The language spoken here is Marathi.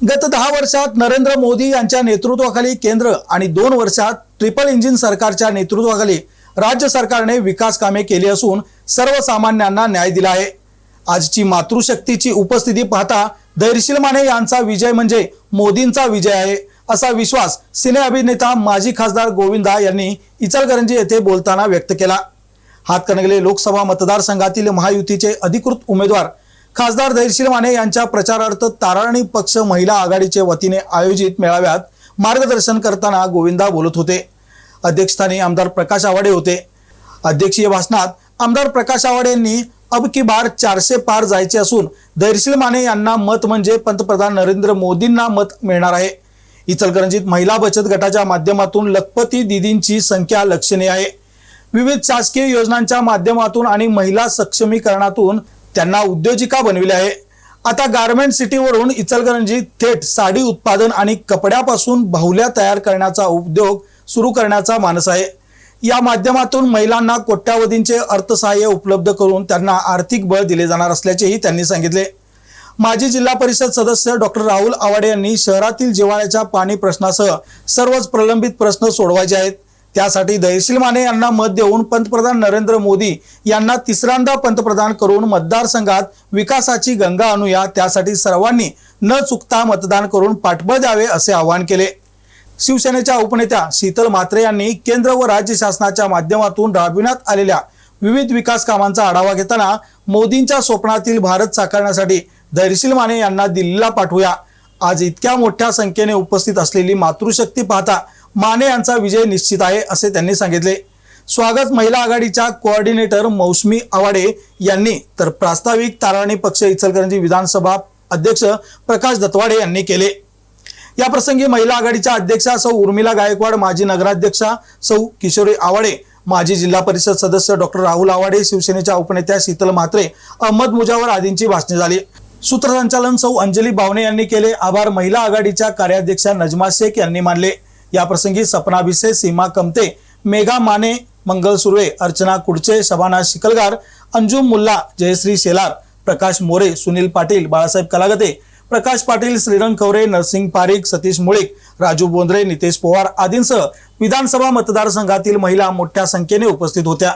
गत दहा वर्षात नरेंद्र मोदी यांच्या नेतृत्वाखाली केंद्र आणि दोन वर्षात ट्रिपल इंजिन सरकारच्या नेतृत्वाखाली राज्य सरकारने विकास कामे केली असून सर्वसामान्यांना न्याय दिला आहे. आजची मातृशक्तीची उपस्थिती पाहता धैर्यशील माने यांचा विजय म्हणजे मोदींचा विजय आहे असा विश्वास सिने अभिनेता माजी खासदार गोविंदा यांनी इचलकरंजी येथे बोलताना व्यक्त केला. हातकणंगले लोकसभा मतदारसंघातील महायुतीचे अधिकृत उमेदवार खासदार धैर्यशील माने यांच्या प्रचारार्थ ताराणी पक्ष महिला आघाडीचे वतीने आयोजित मेळाव्यात मार्गदर्शन करताना गोविंदा बोलत होते. अध्यक्षस्थानी आमदार प्रकाश आवाडे होते. अध्यक्षीय भाषणात आमदार प्रकाश आवाडे यांनी अब की बार चारशे पार जायचे असून धैर्यशील माने यांना मत म्हणजे पंतप्रधान नरेंद्र मोदींना मत मिळणार आहे. इचलकरंजीत महिला बचत गटाच्या माध्यमातून लखपती दिदींची संख्या लक्षणीय आहे. विविध शासकीय योजनांच्या माध्यमातून आणि महिला सक्षमीकरणातून त्यांना उद्योजिका बनविले आहे. आता गारमेंट सिटीवरून इचलकरंजी थेट साडी उत्पादन आणि कपड्यापासून बाहुल्या तयार करण्याचा उद्योग सुरू करण्याचा मानस आहे. या माध्यमातून महिलांना कोट्यावधींचे अर्थसहाय्य उपलब्ध करून त्यांना आर्थिक बळ दिले जाणार असल्याचेही त्यांनी सांगितले. माजी जिल्हा परिषद सदस्य डॉक्टर राहुल आवाडे यांनी शहरातील जिवाळ्याच्या पाणी प्रश्नासह सर्वच प्रलंबित प्रश्न सोडवायचे आहेत. त्यासाठी दहशील माने यांना मत देऊन पंतप्रधान नरेंद्र मोदी यांना तिसऱ्यांदा पंतप्रधान करून मतदारसंघात विकासाची गंगा आणूया. त्यासाठी सर्वांनी न चुकता मतदान करून पाठबळ द्यावे असे आवाहन केले. शिवसेनेच्या उपनेत्या शीतल म्हात्रे यांनी केंद्र व राज्य शासनाच्या माध्यमातून राबविण्यात आलेल्या विविध विकास कामांचा आढावा घेताना मोदींच्या स्वप्नातील भारत साकारण्यासाठी धैर्यशील माने यांना दिल्लीला पाठवूया. आज इतक्या मोठ्या संख्येने उपस्थित असलेली मातृशक्ती पाहता माने यांचा विजय निश्चित आहे असे त्यांनी सांगितले. स्वागत महिला आघाडीच्या कोऑर्डिनेटर मौसमी आवाडे यांनी तर प्रास्ताविक ताराणी पक्ष इचलकरंजी विधानसभा अध्यक्ष प्रकाश दत्वाडे यांनी केले. या प्रसंगी महिला आघाडीच्या अध्यक्षा सौ उर्मिला गायकवाड माजी नगराध्यक्षा सौ किशोरी आवाडे माजी जिल्हा परिषद सदस्य डॉक्टर राहुल आवाडे शिवसेनेच्या उपनेत्या शीतल म्हात्रे अहमद मुजावर आदींची भाषणे झाली. सूत्रसंचालन सौ अंजली बावणे यांनी केले. आभार महिला आघाडीच्या कार्याध्यक्षा नजमा शेख यांनी मानले. याप्रसंगी सपना भिसे सीमा कमते मेघा माने मंगल सुर्वे अर्चना कुडचे शबाना शिकलगार अंजुम मुल्ला जयश्री शेलार प्रकाश मोरे सुनील पाटील बाळासाहेब कलागते प्रकाश पाटील श्रीरंग खवरे नरसिंग पारिक सतीश मुळीक राजू बोंद्रे नितेश पवार आदींसह विधानसभा मतदारसंघातील महिला मोठ्या संख्येने उपस्थित होत्या.